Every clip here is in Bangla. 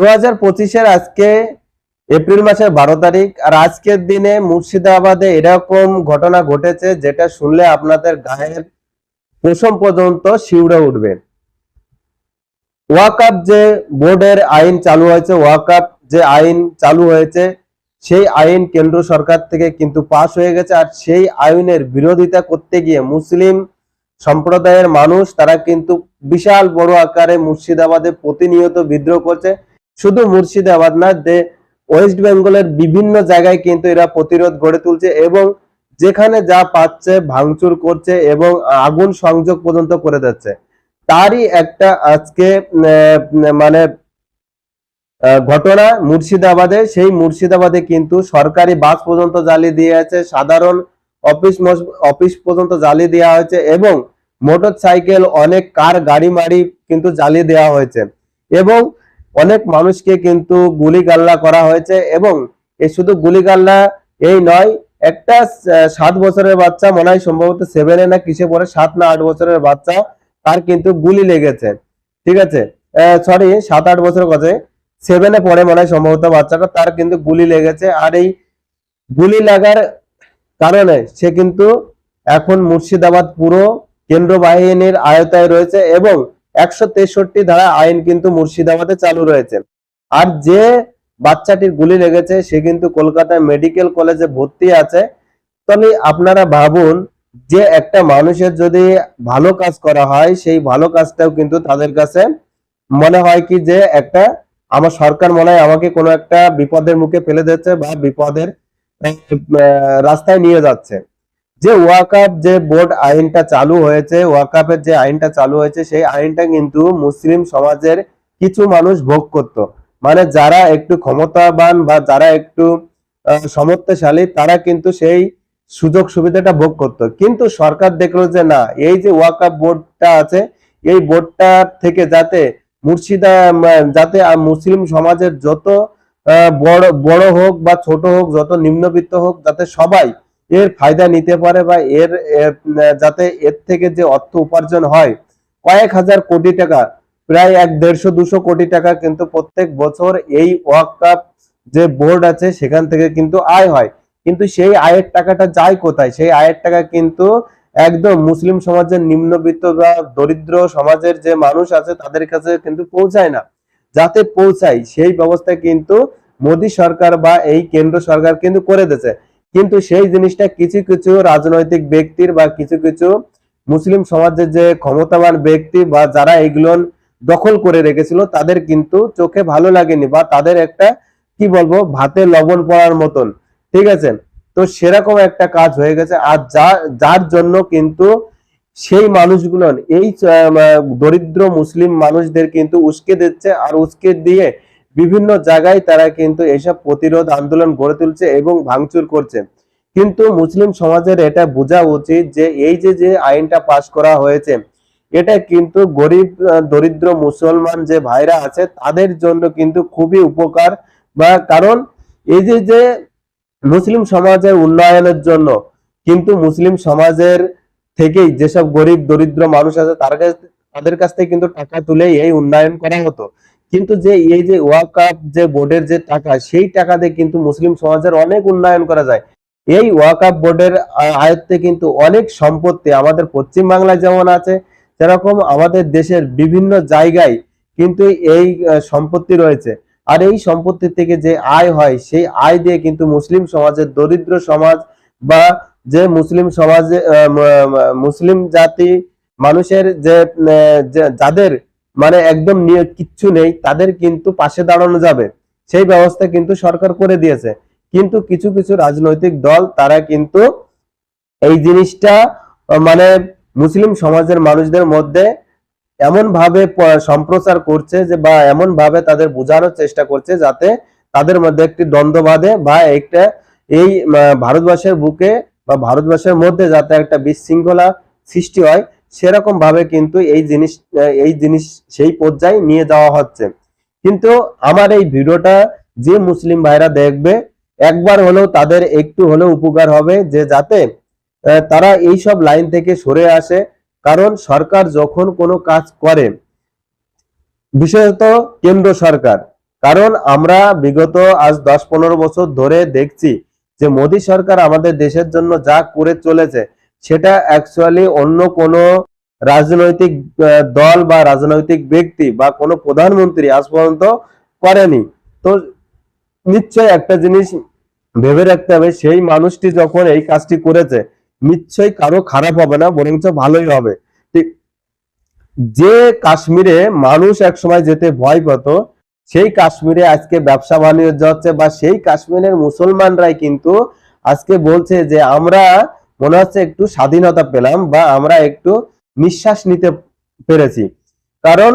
দু হাজার পঁচিশের আজকে এপ্রিল মাসের বারো তারিখ, আর আজকের দিনে মুর্শিদাবাদে এরকম ঘটনা ঘটেছে যেটা শুনলে আপনাদের গায়ের পশম পর্যন্ত শিউড়ে উঠবে। ওয়াকাপ যে বোর্ডের আইন চালু হয়েছে, ওয়াকাপ যে আইন চালু হয়েছে, সেই আইন কেন্দ্র সরকার থেকে কিন্তু পাশ হয়ে গেছে, আর সেই আইনের বিরোধিতা করতে গিয়ে মুসলিম সম্প্রদায়ের মানুষ, তারা কিন্তু বিশাল বড় আকারে মুর্শিদাবাদে প্রতিনিয়ত বিদ্রোহ করছে। শুধু মুর্শিদাবাদ না যে ওয়েস্ট বেঙ্গলের বিভিন্ন জায়গায় কিন্তু এরা প্রতিরোধ গড়ে তুলছে এবং যেখানে যা পাচ্ছে, ভাঙচুর করছে এবং আগুন সংযোগ পর্যন্ত করে দিচ্ছে। তারই একটা আজকে মানে ঘটনা মুর্শিদাবাদে। সেই মুর্শিদাবাদে কিন্তু সরকারি বাস পর্যন্ত জ্বালিয়ে দিয়ে আছে, সাধারণ অফিস অফিস পর্যন্ত জ্বালিয়ে দেওয়া হয়েছে এবং মোটর সাইকেল অনেক কার গাড়ি মাড়ি কিন্তু জ্বালিয়ে দেওয়া হয়েছে। এবং অনেক মানুষকে কিন্তু গুলি গুলিগাল্লা করা হয়েছে এবং এই শুধু গুলিগাল্লা এই নয়, একটা সাত বছরের বাচ্চা মনে হয় সম্ভবত সেভেনে না কিসে পড়ে, সাত না আট বছরের বাচ্চা, তার কিন্তু গুলি লেগেছে। ঠিক আছে? সরি সাত আট বছর কথা সেভেনে পড়ে মনে হয় সম্ভবত বাচ্চাটা, তার কিন্তু গুলি লেগেছে। আর এই গুলি লাগার কারণে সে কিন্তু এখন মুর্শিদাবাদ পুরো কেন্দ্র বাহিনীর আয়তায় রয়েছে এবং একশো তেষট্টি ধারা আইন কিন্তু মুর্শিদাবাদে চালু রয়েছে। আর যে বাচ্চাটির গুলি লেগেছে, সে কিন্তু কলকাতায় মেডিকেল কলেজে ভর্তি আছে। তাহলে আপনারা ভাবুন, যে একটা মানুষের যদি ভালো কাজ করা হয়, সেই ভালো কাজটাও কিন্তু তাদের কাছে মনে হয় কি যে একটা, আমার সরকার মনে হয় আমাকে কোনো একটা বিপদের মুখে ফেলে দিচ্ছে বা বিপদের রাস্তায় নিয়ে যাচ্ছে। যে ওয়াকাপ যে বোর্ড আইনটা চালু হয়েছে, ওয়াকাপের যে আইনটা চালু হয়েছে, সেই আইনটা কিন্তু মুসলিম সমাজের কিছু মানুষ ভোগ করত। মানে যারা একটু ক্ষমতাবান বা যারা একটু সমর্থশালী তারা কিন্তু সেই সুযোগ সুবিধাটা ভোগ করত। কিন্তু সরকার দেখল যে না, এই যে ওয়াকাপ বোর্ডটা আছে, এই বোর্ডটা থেকে যাতে মুর্শিদা যাতে মুসলিম সমাজের যত বড় বড় হোক বা ছোট হোক, যত নিম্নবিত্ত হোক, যাতে সবাই এর ফায়দা নিতে পারে বা এর যাতে এর থেকে যে অর্থ উপার্জন হয়, কয়েক হাজার কোটি টাকা, প্রায় এক দেড়শো, দুশো কোটি টাকা কিন্তু প্রত্যেক বছর এই ওয়াকাপ যে বোর্ড আছে সেখান থেকে কিন্তু আয় হয়। কিন্তু সেই আয়ের টাকাটা যায় কোথায়? সেই আয়ের টাকা কিন্তু একদম মুসলিম সমাজের নিম্নবিত্ত বা দরিদ্র সমাজের যে মানুষ আছে তাদের কাছে কিন্তু পৌঁছায় না। যাতে পৌঁছায়, সেই ব্যবস্থা কিন্তু মোদী সরকার বা এই কেন্দ্র সরকার কিন্তু করে দিয়েছে। কিন্তু সেই জিনিসটা কিছু কিছু রাজনৈতিক ব্যক্তির বা কিছু কিছু মুসলিম সমাজের যে ক্ষমতাবান ব্যক্তি বা যারা এগুলো দখল করে রেখেছিল, তাদের কিন্তু চোখে ভালো লাগেনি বা তাদের একটা, কি বলব, ভাতে লবণ পড়ার মতন। ঠিক আছে? তো সেরকম একটা কাজ হয়ে গেছে। আর যা, যার জন্য কিন্তু সেই মানুষগুলো, এই দরিদ্র মুসলিম মানুষদের কিন্তু উস্কে দিচ্ছে। আর উস্কে দিয়ে বিভিন্ন জায়গায় তারা কিন্তু এসব প্রতিরোধ আন্দোলন গড়ে তুলছে এবং ভাঙচুর করছে। কিন্তু মুসলিম সমাজের এটা বোঝা উচিত যে এই যে যে আইনটা পাশ করা হয়েছে, এটা কিন্তু গরিব দরিদ্র মুসলমান যে ভাইরা আছে, তাদের জন্য কিন্তু খুবই উপকার বা কারণ এই যে যে মুসলিম সমাজের উন্নয়নের জন্য কিন্তু মুসলিম সমাজের থেকেই যেসব গরিব, দরিদ্র মানুষ আছে, তার কাছ, তাদের কাছ থেকে কিন্তু টাকা তুলে এই উন্নয়ন করা হতো। কিন্তু যে এই যে ওয়াকাপ যে বোর্ডের যে টাকা, সেই টাকা দিয়ে কিন্তু মুসলিম সমাজের অনেক উন্নয়ন করা যায়। এই ওয়াকাপ বোর্ডের আয়ত্তে কিন্তু অনেক সম্পত্তি আমাদের পশ্চিম বাংলায় যেমন আছে, সেরকম আমাদের দেশের বিভিন্ন জায়গায় কিন্তু এই সম্পত্তি রয়েছে। আর এই সম্পত্তি থেকে যে আয় হয়, সেই আয় দিয়ে কিন্তু মুসলিম সমাজের দরিদ্র সমাজ বা যে মুসলিম সমাজে মুসলিম জাতি মানুষের যে- যাদের মানে একদম নিয়ে কিচ্ছু নেই তাদের কিন্তু পাশে দাঁড়ানো যাবে। সেই ব্যবস্থা কিন্তু সরকার করে দিয়েছে। কিন্তু কিছু কিছু রাজনৈতিক দল তারা কিন্তু এই জিনিসটা মানে মুসলিম সমাজের মানুষদের মধ্যে এমন ভাবে সম্প্রচার করছে যে বা এমন ভাবে তাদের বোঝানোর চেষ্টা করছে যাতে তাদের মধ্যে একটি দ্বন্দ্ব বাঁধে বা একটা এই আহ, ভারতবর্ষের বুকে বা ভারতবর্ষের মধ্যে যাতে একটা বিশৃঙ্খলা সৃষ্টি হয়। সেরকম ভাবে কিন্তু এই জিনিস এই জিনিস সেই পর্যায়ে নিয়ে যাওয়া হচ্ছে। কিন্তু আমার এই ভিডিওটা যে মুসলিম ভাইরা দেখবে, একবার হলেও তাদের একটু হলেও উপকার হবে যে যাতে তারা এই সব লাইন থেকে সরে আসে। কারণ সরকার যখন কোনো কাজ করে, বিশেষত কেন্দ্র সরকার, কারণ আমরা বিগত আজ দশ পনেরো বছর ধরে দেখছি যে মোদী সরকার আমাদের দেশের জন্য যা করে চলেছে সেটা অ্যাকচুয়ালি অন্য কোনো রাজনৈতিক দল বা রাজনৈতিক ব্যক্তি বা কোনো প্রধানমন্ত্রী আজ পর্যন্ত করেনি। তো নিশ্চয়ই একটা জিনিস ভেবে রাখতে হবে, সেই মানুষটি যখন এই কাজটি করেছে, নিশ্চয়ই কারও খারাপ হবে না, বরঞ্চ ভালোই হবে। ঠিক, যে কাশ্মীরে মানুষ একসময় যেতে ভয় পেত সেই কাশ্মীরে আজকে ব্যবসা বাণিজ্য হচ্ছে বা সেই কাশ্মীরের মুসলমানরাই কিন্তু আজকে বলছে যে আমরা মনে হচ্ছে একটু স্বাধীনতা পেলাম বা আমরা একটু নিঃশ্বাস নিতে পেরেছি। কারণ,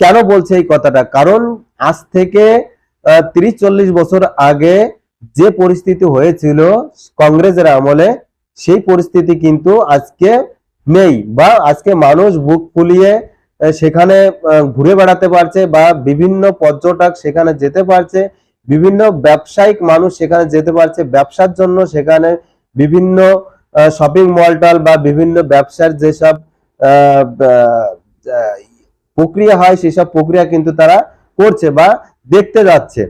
কেন বলছে এই কথাটা? কারণ আজ থেকে তিরিশ চল্লিশ বছর আগে যে পরিস্থিতি হয়েছিল কংগ্রেসের আমলে, সেই পরিস্থিতি কিন্তু আজকে নেই বা আজকে মানুষ বুক ফুলিয়ে সেখানে ঘুরে বেড়াতে পারছে বা বিভিন্ন পর্যটক সেখানে যেতে পারছে, বিভিন্ন ব্যবসায়িক মানুষ সেখানে যেতে পারছে, ব্যবসার জন্য সেখানে বিভিন্ন শপিং মল টল বা বিভিন্ন ব্যবসার যেসব প্রক্রিয়া হয় সেসব প্রক্রিয়া কিন্তু তারা করছে বা দেখতে যাচ্ছে।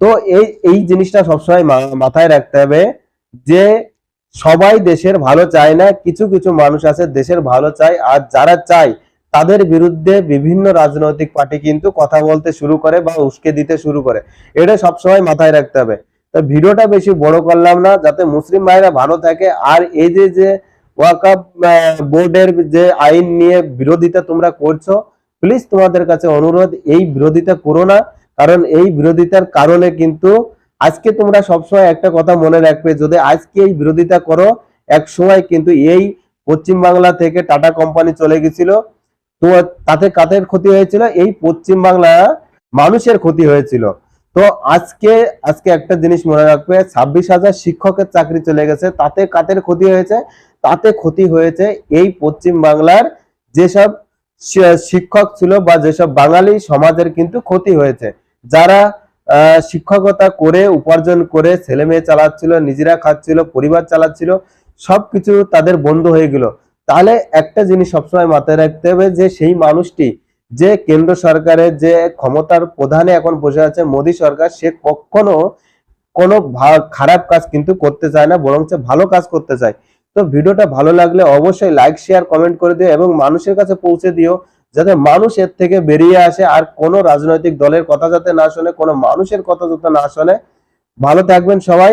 তো এই এই জিনিসটা সবসময় মাথায় রাখতে হবে যে সবাই দেশের ভালো চায় না, কিছু কিছু মানুষ আছে দেশের ভালো চায় আর যারা চায় তাদের বিরুদ্ধে বিভিন্ন রাজনৈতিক পার্টি কিন্তু কথা বলতে শুরু করে বা উস্কে দিতে শুরু করে। এটা সবসময় মাথায় রাখতে হবে। তো ভিডিওটা বেশি বড় করলাম না, যাতে মুসলিম ভাইরা ভালো থাকে। আর এই যে যে ওয়াকাপ বোর্ডের যে আইন নিয়ে বিরোধিতা তোমরা করছ প্লিজ তোমাদের কাছে অনুরোধ, এই বিরোধিতা করো না। কারণ এই বিরোধিতার কারণে কিন্তু আজকে তোমরা সবসময় একটা কথা মনে রাখবে, যদি আজকে এই বিরোধিতা করো, এক সময় কিন্তু এই পশ্চিম বাংলা থেকে টাটা কোম্পানি চলে গেছিল। তো তাতে কাদের ক্ষতি হয়েছিল? এই পশ্চিম বাংলা মানুষের ক্ষতি হয়েছিল। তো আজকে আজকে একটা জিনিস মনে রাখবে, ছাব্বিশ হাজার শিক্ষকের চাকরি চলে গেছে, তাতে কাদের ক্ষতি হয়েছে? তাতে ক্ষতি হয়েছে এই পশ্চিম বাংলার যেসব শিক্ষক ছিল বা যেসব বাঙালি সমাজের কিন্তু ক্ষতি হয়েছে। যারা শিক্ষকতা করে, উপার্জন করে, ছেলে মেয়ে চালাচ্ছিল, নিজেরা খাচ্ছিল, পরিবার চালাচ্ছিল, সবকিছু তাদের বন্ধ হয়ে গেল। তাহলে একটা জিনিস সবসময় মাথায় রাখতে হবে যে সেই মানুষটি যে কেন্দ্র সরকারের যে ক্ষমতার প্রধানে এখন বসে আছে মোদী সরকার, সে কখনো কোনো খারাপ কাজ কিন্তু করতে চায় না, বরঞ্চ ভালো কাজ করতে চায়। তো ভিডিওটা ভালো লাগলে অবশ্যই লাইক শেয়ার কমেন্ট করে দিও এবং মানুষের কাছে পৌঁছে দিও, যাতে মানুষ এর থেকে বেরিয়ে আসে আর কোনো রাজনৈতিক দলের কথা যাতে না শোনে, কোনো মানুষের কথা যাতে না শোনে। ভালো থাকবেন সবাই।